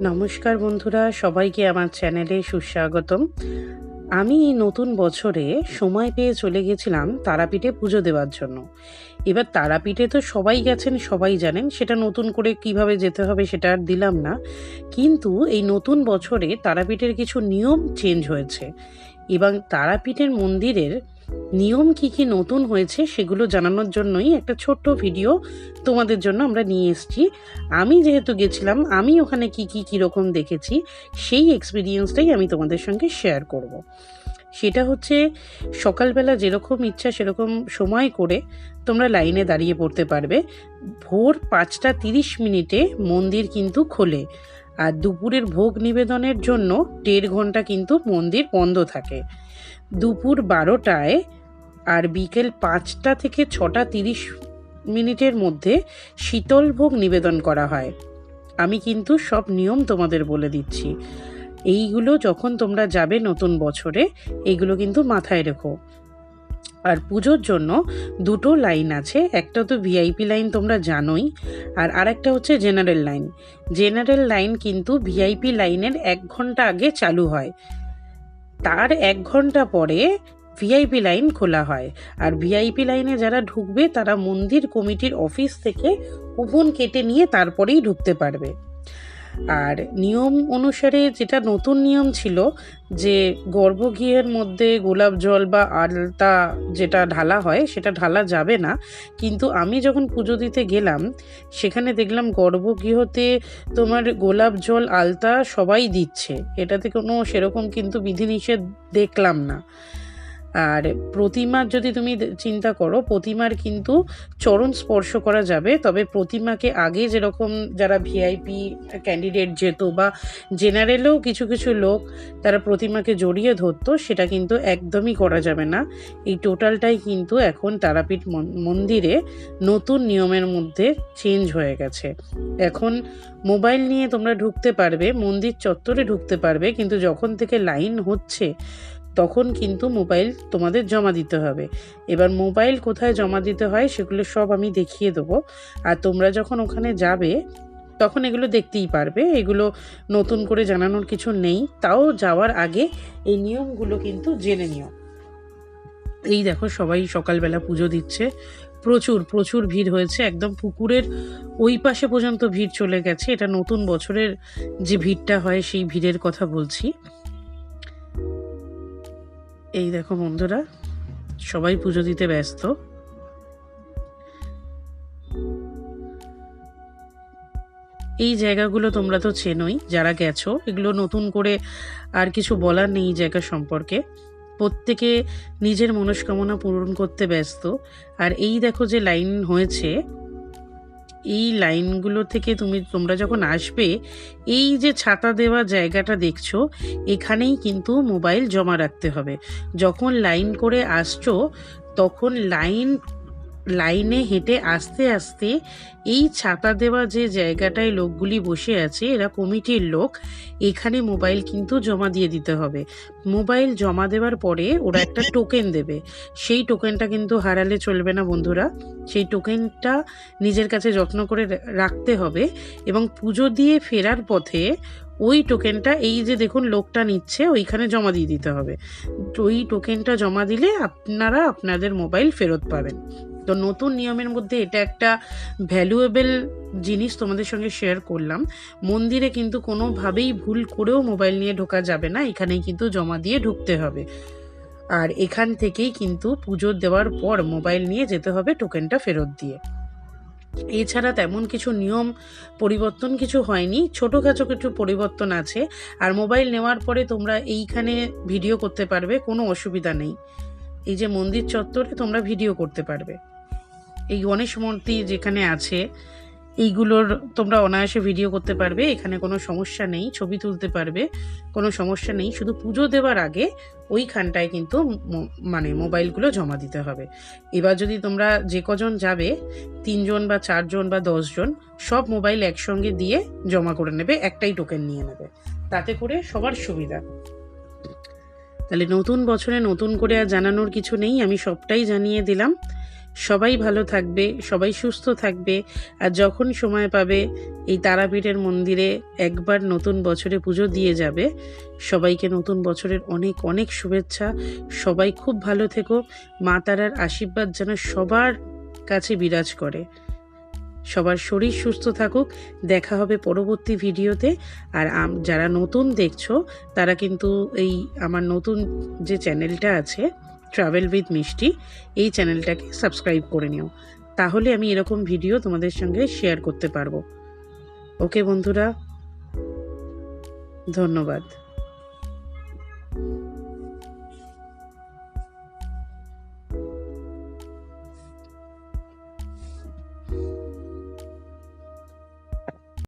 নমস্কার বন্ধুরা, সবাইকে আমার চ্যানেলে সুস্বাগতম। আমি নতুন বছরে সময় পেয়ে চলে গেছিলাম তারাপীঠে পুজো দেওয়ার জন্য। এবার তারাপীঠে তো সবাই গেছেন, সবাই জানেন, সেটা নতুন করে কীভাবে যেতে হবে সেটা আর দিলাম না। কিন্তু এই নতুন বছরে তারাপীঠের কিছু নিয়ম চেঞ্জ হয়েছে। এবং তারাপীঠের মন্দিরের নিয়ম কি কি নতুন হয়েছে সেগুলো জানানোর জন্যই একটা ছোট্ট ভিডিও তোমাদের জন্য আমরা নিয়ে এসেছি। আমি যেহেতু গেছিলাম, আমি ওখানে কি কি কীরকম দেখেছি, সেই এক্সপিরিয়েন্সটাই আমি তোমাদের সঙ্গে শেয়ার করব। সেটা হচ্ছে, সকালবেলা যেরকম ইচ্ছা সেরকম সময় করে তোমরা লাইনে দাঁড়িয়ে পড়তে পারবে। ভোর পাঁচটা তিরিশ মিনিটে মন্দির কিন্তু খোলে। আর দুপুরের ভোগ নিবেদনের জন্য দেড় ঘণ্টা কিন্তু মন্দির বন্ধ থাকে। দুপুর বারোটায় আর বিকেল পাঁচটা থেকে ছটা তিরিশ মিনিটের মধ্যে শীতল ভোগ নিবেদন করা হয়। আমি কিন্তু সব নিয়ম তোমাদের বলে দিচ্ছি। এইগুলো যখন তোমরা যাবে নতুন বছরে এইগুলো কিন্তু মাথায় রেখো। আর পুজোর জন্য দুটো লাইন আছে, একটা তো ভিআইপি লাইন তোমরা জানোই, আর আরেকটা হচ্ছে জেনারেল লাইন। জেনারেল লাইন কিন্তু ভিআইপি লাইনের এক ঘণ্টা আগে চালু হয়। তার এক ঘণ্টা পরে ভিআইপি লাইন খোলা হয়। আর ভিআইপি লাইনে যারা ঢুকবে, তারা মন্দির কমিটির অফিস থেকে কুপন কেটে নিয়ে তারপরেই ঢুকতে পারবে। আর নিয়ম অনুসারে যেটা নতুন নিয়ম ছিল যে গর্ভগৃহের মধ্যে গোলাপ জল বা আলতা যেটা ঢালা হয়, সেটা ঢালা যাবে না। কিন্তু আমি যখন পুজো দিতে গেলাম, সেখানে দেখলাম গর্ভগৃহতে তোমার গোলাপ জল, আলতা সবাই দিচ্ছে। এটাতে কোনো সেরকম কিন্তু বিধিনিষেধ দেখলাম না। আর প্রতিমার যদি তুমি চিন্তা করো, প্রতিমার কিন্তু চরণ স্পর্শ করা যাবে। তবে প্রতিমাকে আগে যেরকম যারা ভিআইপি ক্যান্ডিডেট যেত বা জেনারেলেও কিছু কিছু লোক তারা প্রতিমাকে জড়িয়ে ধরতো, সেটা কিন্তু একদমই করা যাবে না। এই টোটালটাই কিন্তু এখন তারাপীঠ মন্দিরে নতুন নিয়মের মধ্যে চেঞ্জ হয়ে গেছে। এখন মোবাইল নিয়ে তোমরা ঢুকতে পারবে, মন্দির চত্বরে ঢুকতে পারবে, কিন্তু যখন থেকে লাইন হচ্ছে তখন কিন্তু মোবাইল তোমাদের জমা দিতে হবে। এবার মোবাইল কোথায় জমা দিতে হয় সেগুলো সব আমি দেখিয়ে দেবো। আর তোমরা যখন ওখানে যাবে, তখন এগুলো দেখতেই পারবে। এগুলো নতুন করে জানানোর কিছু নেই। তাও যাওয়ার আগে এই নিয়মগুলো কিন্তু জেনে নিও। এই দেখো সবাই সকালবেলা পুজো দিচ্ছে। প্রচুর প্রচুর ভিড় হয়েছে। একদম পুকুরের ওই পাশে পর্যন্ত ভিড় চলে গেছে। এটা নতুন বছরের যে ভিড়টা হয়, সেই ভিড়ের কথা বলছি। এই দেখো বন্ধুরা, সবাই পুজো দিতে ব্যস্ত। এই জায়গাগুলো তোমরা তো চেনোই, যারা গেছো, এগুলো নতুন করে আর কিছু বলার নেই জায়গা সম্পর্কে। প্রত্যেকে নিজের মনস্কামনা পূরণ করতে ব্যস্ত। আর এই দেখো যে লাইন হয়েছে এই লাইনগুলো থেকে তুমি, তোমরা যখন আসবে, এই যে ছাতা দেওয়া জায়গাটা দেখছ, এখানেই কিন্তু মোবাইল জমা রাখতে হবে। যখন লাইন করে আসছো, তখন লাইন লাইনে হেঁটে আস্তে আস্তে এই ছাতা দেওয়া যে জায়গাটায় লোকগুলি বসে আছে, এরা কমিটির লোক, এখানে মোবাইল কিন্তু জমা দিয়ে দিতে হবে। মোবাইল জমা দেওয়ার পরে ওরা একটা টোকেন দেবে। সেই টোকেনটা কিন্তু হারালে চলবে না বন্ধুরা। সেই টোকেনটা নিজের কাছে যত্ন করে রাখতে হবে এবং পুজো দিয়ে ফেরার পথে ওই টোকেনটা, এই যে দেখুন লোকটা নিচ্ছে, ওইখানে জমা দিয়ে দিতে হবে। ওই টোকেনটা জমা দিলে আপনারা আপনাদের মোবাইল ফেরত পাবেন। তো নতুন নিয়মের মধ্যে এটা একটা ভ্যালুয়েবল জিনিস তোমাদের সঙ্গে শেয়ার করলাম। মন্দিরে কিন্তু কোনোভাবেই ভুল করেও মোবাইল নিয়ে ঢোকা যাবে না, এখানেই কিন্তু জমা দিয়ে ঢুকতে হবে। আর এখান থেকেই কিন্তু পুজো দেওয়ার পর মোবাইল নিয়ে যেতে হবে টোকেনটা ফেরত দিয়ে। এছাড়া তেমন কিছু নিয়ম পরিবর্তন কিছু হয়নি, ছোটোখাটো কিছু পরিবর্তন আছে, আর মোবাইল নেওয়ার পরে তোমরা এইখানে ভিডিও করতে পারবে, কোনো অসুবিধা নেই। এই যে মন্দির চত্বরে তোমরা ভিডিও করতে পারবে। এই গণেশ মূর্তি যেখানে আছে, এইগুলোর তোমরা অনায়াসে ভিডিও করতে পারবে। এখানে কোনো সমস্যা নেই, ছবি তুলতে পারবে। কোনো সমস্যা নেই, শুধু পুজো দেওয়ার আগে ওইখানটায় কিন্তু মানে মোবাইলগুলো জমা দিতে হবে। এবার যদি তোমরা যে কজন যাবে, তিনজন বা চারজন বা দশজন, সব মোবাইল একসঙ্গে দিয়ে জমা করে নেবে, একটাই টোকেন নিয়ে নেবে। তাতে করে সবার সুবিধা। তাহলে নতুন বছরে নতুন করে আর জানানোর কিছু নেই, আমি সবটাই জানিয়ে দিলাম। সবাই ভালো থাকবে, সবাই সুস্থ থাকবে, আর যখন সময় পাবে, এই তারাপীঠের মন্দিরে একবার নতুন বছরে পুজো দিয়ে যাবে। সবাইকে নতুন বছরের অনেক অনেক শুভেচ্ছা। সবাই খুব ভালো থেকো। মা তারার আশীর্বাদ যেন সবার কাছে বিরাজ করে। সবার শরীর সুস্থ থাকুক। দেখা হবে পরবর্তী ভিডিওতে। আর যারা নতুন দেখছ, তারা কিন্তু এই আমার নতুন যে চ্যানেলটা আছে ট্রাভেল উইথ মিষ্টি এই চ্যানেলটাকে সাবস্ক্রাইব করে নিও। তাহলে আমি এরকম ভিডিও তোমাদের সঙ্গে শেয়ার করতে পারব। ওকে বন্ধুরা? ধন্যবাদ।